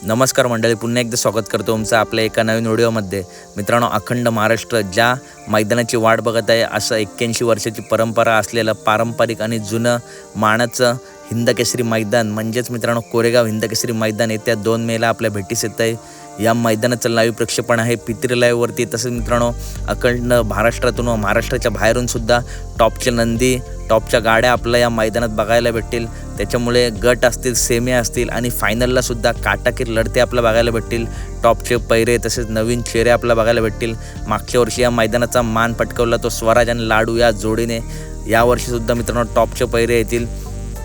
नमस्कार मंडळी पुन्हा एकदा स्वागत करतो तुमचं आपल्या एका नवीन व्हिडिओमध्ये. मित्रांनो अखंड महाराष्ट्र ज्या मैदानाची वाट बघत आहे असं एक्क्याऐंशी वर्षाची परंपरा असलेलं पारंपरिक आणि जुनं मानाचं हिंदकेसरी मैदान म्हणजेच मित्रांनो कोरेगाव हिंदकेसरी मैदान येत्या दोन मेला आपल्या भेटीस येत आहे या मैदानाचं लाईव्ह प्रक्षेपण आहे. पितृ लाईव्हवरती तसंच मित्रांनो अखंड महाराष्ट्रातून व महाराष्ट्राच्या बाहेरून सुद्धा टॉपचे नंदी टॉपच्या गाड्या आपल्या या मैदानात बघायला भेटतील. त्याच्यामुळे गट असतील सेमी असतील आणि फायनलला सुद्धा काटाकीर लढते आपल्याला बघायला भेटतील. टॉपचे पैरे तसेच नवीन चेहरे आपल्याला बघायला भेटतील. मागच्या वर्षी या मैदानाचा मान पटकवला तो स्वराज आणि लाडू या जोडीने. यावर्षीसुद्धा मित्रांनो टॉपचे पैरे येतील.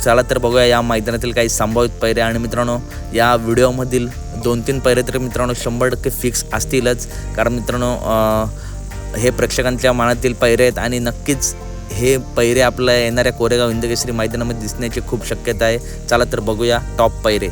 चला तर बघूया या मैदानातील काही संभावित पैरे. आणि मित्रांनो या व्हिडिओमधील दोन तीन पैरे तर मित्रांनो शंभर टक्के फिक्स असतीलच. कारण मित्रांनो हे प्रेक्षकांच्या मनातील पैरे आहेत आणि नक्कीच हे पैरे आपल्या येणाऱ्या कोरेगाव हिंदकेसरी मैदानामध्ये दिसण्याची खूप शक्यता आहे. चला तर बघूया टॉप पैरे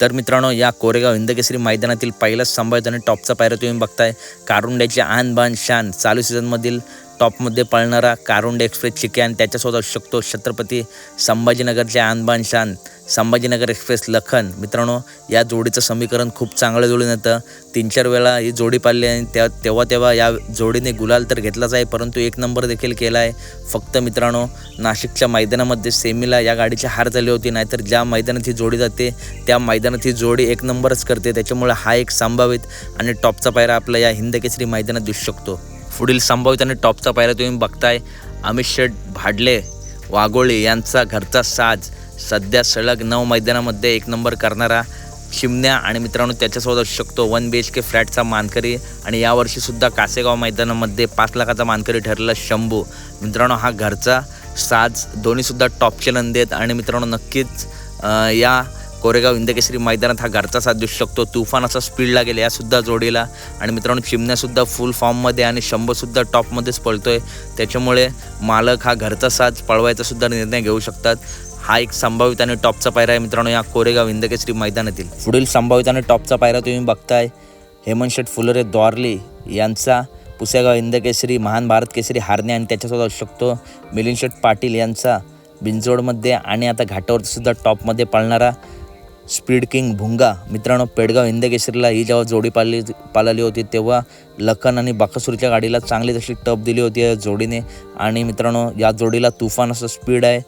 तर मित्रांनो या कोरेगाव हिंदकेसरी मैदानातील पहिलाच संभाव्यत आणि टॉपचा पायरा तुम्ही बघताय. कारुंड्याची आन बान शान चालू सीझनमधील टॉपमध्ये पळणारा कारुंडे एक्सप्रेस चिकॅन त्याच्यासोबत असू शकतो छत्रपती संभाजीनगरचे आनबान शान. संभाजीनगर एक्सप्रेस लखन मित्रांनो या जोडीचं समीकरण खूप चांगलं जुळून येतं. तीन चार वेळा ही जोडी पाळली आणि त्या तेव्हा तेव्हा या जोडीने गुलाल तर घेतलाच आहे परंतु एक नंबर देखील केला आहे. फक्त मित्रांनो नाशिकच्या मैदानामध्ये सेमीला या गाडीची हार झाली होती नाहीतर ज्या मैदानात ही जोडी जाते त्या मैदानात ही जोडी एक नंबरच करते. त्याच्यामुळे हा एक संभावित आणि टॉपचा पायरा आपला या हिंदकेसरी मैदानात दिसू शकतो. पुढील संभावित आणि टॉपचा पायरा तुम्ही बघताय. अमित शेठ भाडले वाघोळी यांचा घरचा साज. सध्या सलग नऊ मैदानामध्ये एक नंबर करणारा शिमन्या आणि मित्रांनो त्याच्यासोबत असू शकतो वन बी एच के फ्लॅटचा मानकरी. आणि यावर्षीसुद्धा कासेगाव मैदानामध्ये पाच लाखाचा मानकरी ठरला शंभू. मित्रांनो हा घरचा साज दोन्हीसुद्धा टॉपचे नंदी आहेत. आणि मित्रांनो नक्कीच या कोरेगाव इंदकेसरी मैदानात हा घरचा साथ दिसू शकतो. तुफान असा स्पीड लागेल यासुद्धा जोडीला. आणि मित्रांनो चिमण्यासुद्धा फुल फॉर्ममध्ये आणि शंभरसुद्धा टॉपमध्येच पळतोय. त्याच्यामुळे मालक हा घरचा साथ पळवायचासुद्धा निर्णय घेऊ शकतात. हा एक संभावित आणि टॉपचा पायरा आहे मित्रांनो या कोरेगाव इंदकेश्री मैदानातील. पुढील संभावित आणि टॉपचा पायरा तुम्ही बघताय. हेमंत शेठ फुलरे द्वारली यांचा पुसेगाव इंदकेसरी महान भारत केसरी हारणे आणि त्याच्यासोबत असू शकतो. मिलिंद शेठ पाटील यांचा बिंजोडमध्ये आणि आता घाटावर सुद्धा टॉपमध्ये पळणारा स्पीड किंग भुंगा. मित्रांनो पेडगाव हिंदकेसरीला ही जेव्हा जोडी पाळली पाळली होती तेव्हा लखन आणि बाकसूरच्या गाडीला चांगली तशी टप दिली होती या जोडीने. आणि मित्रांनो या जोडीला तुफान असं स्पीड आहे.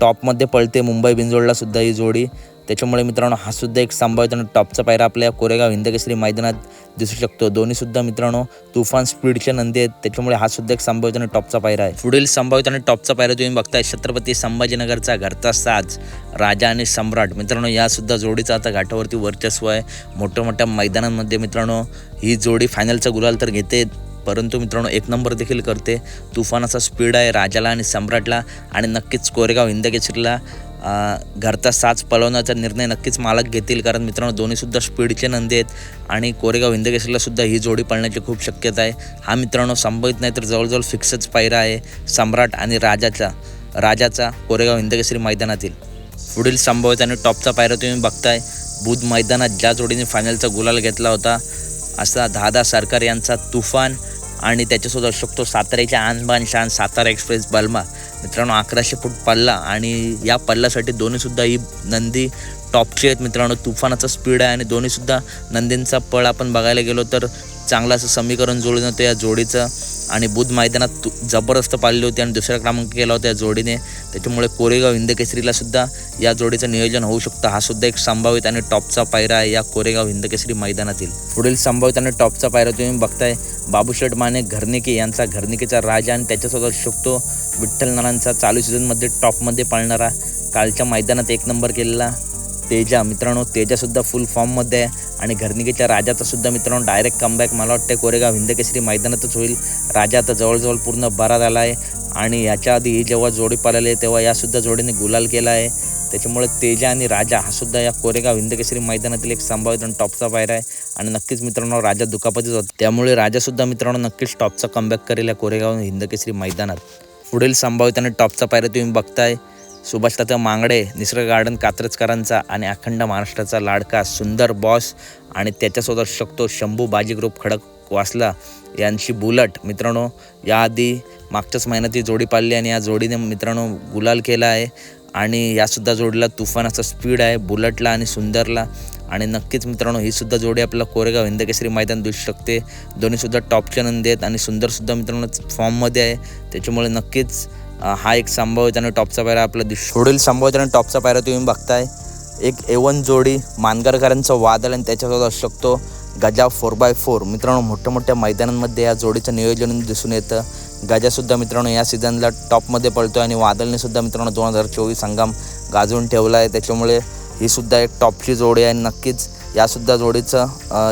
टॉपमध्ये पळते. मुंबई बिंजोडला सुद्धा ही जोडी. त्याच्यामुळे मित्रांनो हा सुद्धा एक संभाव्य टॉपचा पायरा आपल्या कोरेगाव हिंदकेसरी मैदानात दिसू शकतो. दोन्हीसुद्धा मित्रांनो तुफान स्पीडच्या नंदी आहेत. त्याच्यामुळे हा सुद्धा एक संभाव्य टॉपचा पायरा आहे. पुढील संभाव्य टॉपचा पायरा तुम्ही बघताय छत्रपती संभाजीनगरचा घरचा साज राजा आणि सम्राट. मित्रांनो या सुद्धा जोडीचा आता घाटावरती वर्चस्व आहे. मोठ्या मोठ्या मैदानांमध्ये मित्रांनो ही जोडी फायनलचा गुलाल तर घेते. परंतु मित्रांनो एक नंबर देखील करते. तुफानाचा स्पीड आहे राजाला आणि सम्राटला आणि नक्कीच कोरेगाव हिंदकेसरीला घरचा साच पळवण्याचा निर्णय नक्कीच मालक घेतील. कारण मित्रांनो दोन्हीसुद्धा स्पीडचे नंदी आहेत आणि कोरेगाव हिंदकेसरीला सुद्धा ही जोडी पळण्याची खूप शक्यता आहे. हा मित्रांनो संभवित नाही तर जवळजवळ फिक्सच पायरा आहे सम्राट आणि राजाचा राजाचा कोरेगाव हिंदकेसरी मैदानातील. पुढील संभवित आणि टॉपचा पायरा तुम्ही बघताय. बुध मैदानात ज्या जोडीने फायनलचा गुलाल घेतला होता असा दादा सरकार यांचा तुफान आणि त्याच्यासोबत असू शकतो साताऱ्याच्या आणबान शान सातारा एक्सप्रेस बल्मा. मित्रांनो अकराशे फूट पल्ला आणि या पल्ल्यासाठी दोन्हीसुद्धा ही नंदी टॉपची आहेत. मित्रांनो तुफानाचा स्पीड आहे आणि दोन्हीसुद्धा नंदींचा पळ आपण बघायला गेलो तर चांगलं असं समीकरण जुळून होतं या जोडीचं. आणि बुध मैदानात तु जबरदस्त पाळली होती आणि दुसरा क्रमांक केला होता या जोडीने. त्याच्यामुळे कोरेगाव हिंदकेसरीला सुद्धा या जोडीचं नियोजन होऊ शकतं. हा सुद्धा एक संभावित आणि टॉपचा पायरा आहे या कोरेगाव हिंदकेसरी मैदानातील. पुढील संभावित आणि टॉपचा पायरा तुम्ही बघताय. बाबूशेठ माने घरनिके यांचा घरनिकेचा राजा आणि त्याच्यासोबत असू शकतो. विठ्ठल नानांचा चालू सीझनमध्ये टॉपमध्ये पाळणारा. कालच्या मैदानात एक नंबर केलेला. तेजा मित्रांनो तेजासुद्धा फुल फॉर्ममध्ये आहे. आणि घरनिकेच्या राजाचासुद्धा मित्रांनो डायरेक्ट कमबॅक मला वाटतं कोरेगाव हिंदकेसरी मैदानातच होईल. राजा आता जवळजवळ पूर्ण बरा झाला आहे. आणि याच्या आधी ही जेव्हा जोडी पाळली तेव्हा यासुद्धा जोडीने गुलाल केला आहे. त्याच्यामुळे तेजा आणि राजा हा सुद्धा या कोरेगाव हिंदकेसरी मैदानातील एक संभावित आणि टॉपचा पायरा आहे. आणि नक्कीच मित्रांनो राजा दुखापतीच होता. त्यामुळे राजासुद्धा मित्रांनो नक्कीच टॉपचा कमबॅक करेल या कोरेगाव हिंदकेसरी मैदानात. पुढील संभावित आणि टॉपचा पायरा तुम्ही बघताय. सुभाषतात्या मांगडे निसर्ग गार्डन कात्रजकरांचा आणि अखंड महाराष्ट्राचा लाडका सुंदर बॉस आणि त्याच्यासोबत असू शकतो शंभू बाजी ग्रुप खडक वासला यांची बुलट. मित्रांनो याआधी मागच्याच महिन्यात ही जोडी पाळली आणि या जोडीने मित्रांनो गुलाल केला आहे आणि यासुद्धा जोडीला तुफानाचा स्पीड आहे बुलटला आणि सुंदरला. आणि नक्कीच मित्रांनो ही सुद्धा जोडी आपल्याला कोरेगाव हिंदकेसरी मैदान दिसू शकते. दोन्हीसुद्धा टॉपच्या नंदी आहेत आणि सुंदरसुद्धा मित्रांनो फॉर्ममध्ये आहे. त्याच्यामुळे नक्कीच हा एक संभाव्यत टॉपचा पायरा आपला दिस पुढील संभाव्यत आणि टॉपचा पायरा तुम्ही बघताय एक एवन जोडी मानगरकरांचं वादळ आणि त्याच्यासोबत असू शकतो गजा फोर बाय फोर. मित्रांनो मोठ्या मोठ्या मैदानांमध्ये या जोडीचं नियोजन दिसून येतं. गजासुद्धा मित्रांनो या सीझनला टॉपमध्ये पळतो आणि वादळने सुद्धा मित्रांनो दोन हजार चोवीस हंगाम गाजवून ठेवला आहे त्याच्यामुळे ही सुद्धा एक टॉपची जोडी आहे आणि नक्कीच यासुद्धा जोडीचं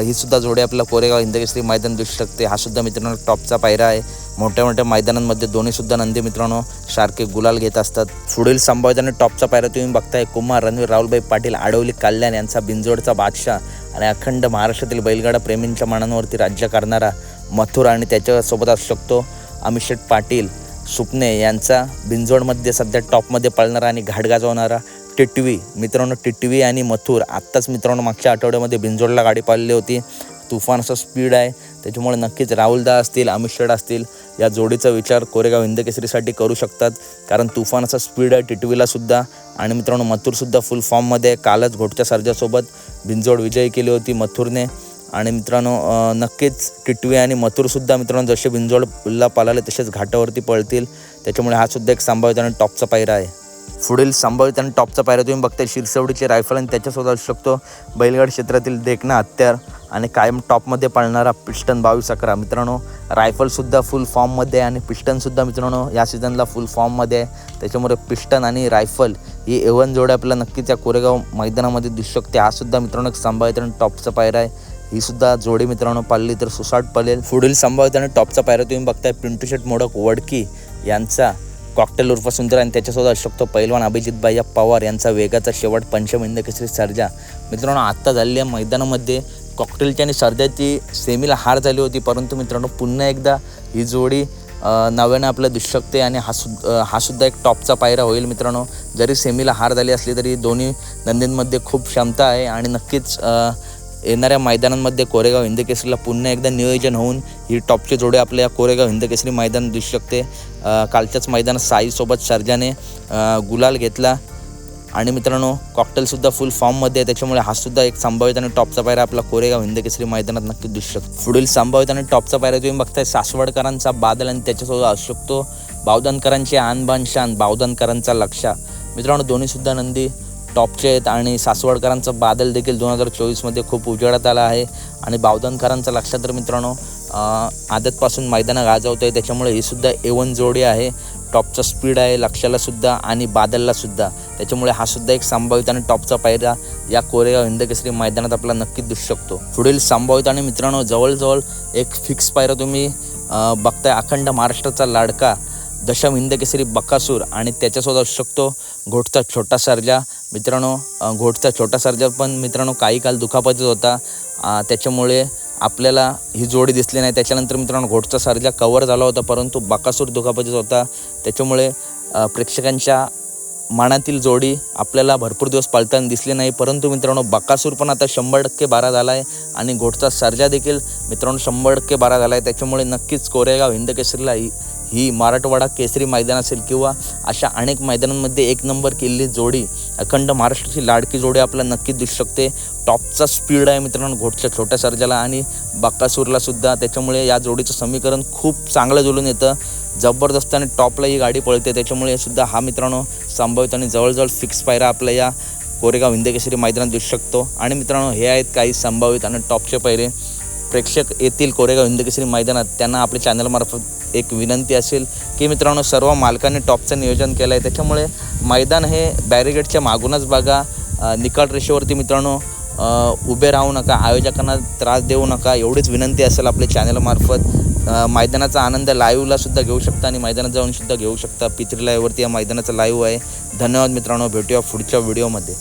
ही सुद्धा जोडी आपल्याला कोरेगाव हिंदकेसरी मैदान दिसू शकते. हा सुद्धा मित्रांनो टॉपचा पायरा आहे. मोठ्या मोठ्या मैदानांमध्ये दोन्हीसुद्धा नंदी मित्रांनो सारखे गुलाल घेत असतात. पुढील संभाव्यत टॉपचा पायरा तुम्ही बघताय. कुमार रणवीर राहुलभाई पाटील आडवली कल्याण यांचा बिंजोडचा बादशाह आणि अखंड महाराष्ट्रातील बैलगाडा प्रेमींच्या मनांवरती राज्य करणारा मथुर आणि त्याच्यासोबत असू शकतो अमित शेठ पाटील सुपने यांचा बिंजोडमध्ये सध्या टॉपमध्ये पळणारा आणि घाट गाजवणारा टिटवी. मित्रांनो टिटवी आणि मथुर आत्ताच मित्रांनो मागच्या आठवड्यामध्ये बिंजोडला गाडी पाळली होती. तुफान असं स्पीड आहे. त्याच्यामुळे नक्कीच राहुलदा असतील अमित असतील या जोडीचा विचार कोरेगाव हिंदकेसरीसाठी करू शकतात. कारण तुफान असा स्पीड आहे टिटवीला सुद्धा. आणि मित्रांनो मथुरसुद्धा फुल फॉर्ममध्ये आहे. कालच घोटच्या सर्जासोबत भिंजोड विजयी केली होती मथुरने. आणि मित्रांनो नक्कीच टिटवी आणि मथुरसुद्धा मित्रांनो जसे बिंजोडला पळाले तसेच घाटावरती पळतील. त्याच्यामुळे हा सुद्धा एक संभाव्य आणि टॉपचा पायरा आहे. पुढील संभाव्यत आणि टॉपचा पायरा तुम्ही बघताय शिरसवडीची रायफल आणि त्याच्यासोबत असू शकतो. बैलगाड क्षेत्रातील देखणा हत्यार. आणि कायम टॉपमध्ये पळणारा पिस्टन बावीस अकरा. मित्रांनो रायफलसुद्धा फुल फॉर्ममध्ये आहे आणि पिस्टनसुद्धा मित्रांनो या सीझनला फुल फॉर्ममध्ये आहे. त्याच्यामुळे पिस्टन आणि रायफल ही एवन जोड्या आपल्याला नक्कीच या कोरेगाव मैदानामध्ये दिसू शकते. हा सुद्धा मित्रांनो एक संभाव्य टॉपचा पायरा आहे. ही सुद्धा जोडी मित्रांनो पाळली तर सुसाट पळेल. पुढील संभाव्यत आणि टॉपचा पायरा तुम्ही बघताय. पिंटू शेट मोडक वडकी यांचा कॉकटेल उर्फ सुंदर आणि त्याच्यासोबत असू शकतो पैलवान अभिजित बाया पवार यांचा वेगाचा शेवट पंचमहिंद केसरी सर्जा. मित्रांनो आत्ता झालेल्या मैदानामध्ये कॉकटेलची आणि सर्जाची सेमीला हार झाली होती. परंतु मित्रांनो पुन्हा एकदा ही जोडी नव्यानं आपल्याला दिसू शकते आणि हा सुद हा सुद्धा एक टॉपचा पायरा होईल मित्रांनो. जरी सेमीला हार झाली असली तरी दोन्ही नंदींमध्ये खूप क्षमता आहे आणि नक्कीच येणाऱ्या मैदानांमध्ये कोरेगाव हिंदकेसरीला पुन्हा एकदा नियोजन होऊन ही टॉपची जोडी आपल्या कोरेगाव हिंदकेसरी मैदान दिसू शकते कालच्याच मैदानात साईसोबत सर्जाने गुलाल घेतला. आणि मित्रांनो कॉकटेलसुद्धा फुल फॉर्ममध्ये आहे. त्याच्यामुळे हा सुद्धा एक संभावित आणि टॉपचा पायरा आपला कोरेगाव हिंदकेसरी मैदानात नक्की दिसू शकतो. पुढील संभावित आणि टॉपचा पायरा तुम्ही बघताय सासवडकरांचा बादल आणि त्याच्यासोबत असू शकतो. बावधनकरांची आणबान शान बावधनकरांचा लक्षा. मित्रांनो दोन्हीसुद्धा नंदी टॉपचे आहेत आणि सासवडकरांचा बादल देखील दोन हजार चोवीसमध्ये खूप उजेडात आला आहे. आणि बावधनकरांचा लक्ष तर मित्रांनो आदतपासून मैदानं गाजवत आहे त्याच्यामुळे ही सुद्धा एवन जोडी आहे. टॉपचा स्पीड आहे लक्षालासुद्धा आणि बादललासुद्धा त्याच्यामुळे हा सुद्धा एक संभावित आणि टॉपचा पायरा या कोरेगाव हिंदकेसरी मैदानात आपला नक्कीच दिसू शकतो. पुढील संभावित आणि मित्रांनो जवळजवळ एक फिक्स पायरा तुम्ही बघताय अखंड महाराष्ट्राचा लाडका दशम हिंदकेसरी बकासूर आणि त्याच्यासोबत असू शकतो घोटचा छोटा सर्जा. मित्रांनो घोटचा छोटा सर्जा पण मित्रांनो काही काल दुखापतीत होता. त्याच्यामुळे आपल्याला ही जोडी दिसली नाही. त्याच्यानंतर मित्रांनो घोटचा सर्जा कवर झाला होता परंतु बकासूर दुखापतीत होता. त्याच्यामुळे प्रेक्षकांच्या मनातील जोडी आपल्याला भरपूर दिवस पाळताना दिसली नाही. परंतु मित्रांनो बकासूर पण आता शंभर टक्के बारा झाला आहे आणि घोटचा सर्जा देखील मित्रांनो शंभर टक्के बारा झाला आहे त्याच्यामुळे नक्कीच कोरेगाव हिंद केसरीला ही ही मराठवाडा केसरी मैदान असेल किंवा अशा अनेक मैदानांमध्ये एक नंबर केलेली जोडी अखंड महाराष्ट्राची लाडकी जोडी आपल्याला नक्कीच दिसू शकते. टॉपचा स्पीड आहे मित्रांनो घोटच्या छोट्या सर्जाला आणि बक्कासूरला सुद्धा. त्याच्यामुळे या जोडीचं समीकरण खूप चांगलं जुळून येतं. जबरदस्त आणि टॉपला ही गाडी पळते. त्याच्यामुळे सुद्धा हा मित्रांनो संभावित आणि जवळजवळ फिक्स पायरा आपल्या या कोरेगाव हिंदकेसरी मैदानात दिसू शकतो. आणि मित्रांनो हे आहेत काही संभावित आणि टॉपचे पैरे प्रेक्षक येतील कोरेगाव हिंदकेसरी मैदानात. त्यांना आपल्या चॅनलमार्फत एक विनंती असेल की मित्रांनो सर्व मालकांनी टॉपचं नियोजन केलं आहे त्याच्यामुळे मैदान हे बॅरिगेडच्या मागूनच बघा. निकट निकाल रेषेवरती मित्रांनो उभे राहू नका आयोजकांना त्रास देऊ नका. एवढीच विनंती असेल आपल्या चॅनलमार्फत मैदानाचा आनंद लाईव्हला सुद्धा घेऊ शकता आणि मैदानात जाऊन सुद्धा घेऊ शकता. पित्री लाईव्हवरती या मैदानाचा लाईव्ह आहे. धन्यवाद मित्रांनो. भेटूया पुढच्या व्हिडिओमध्ये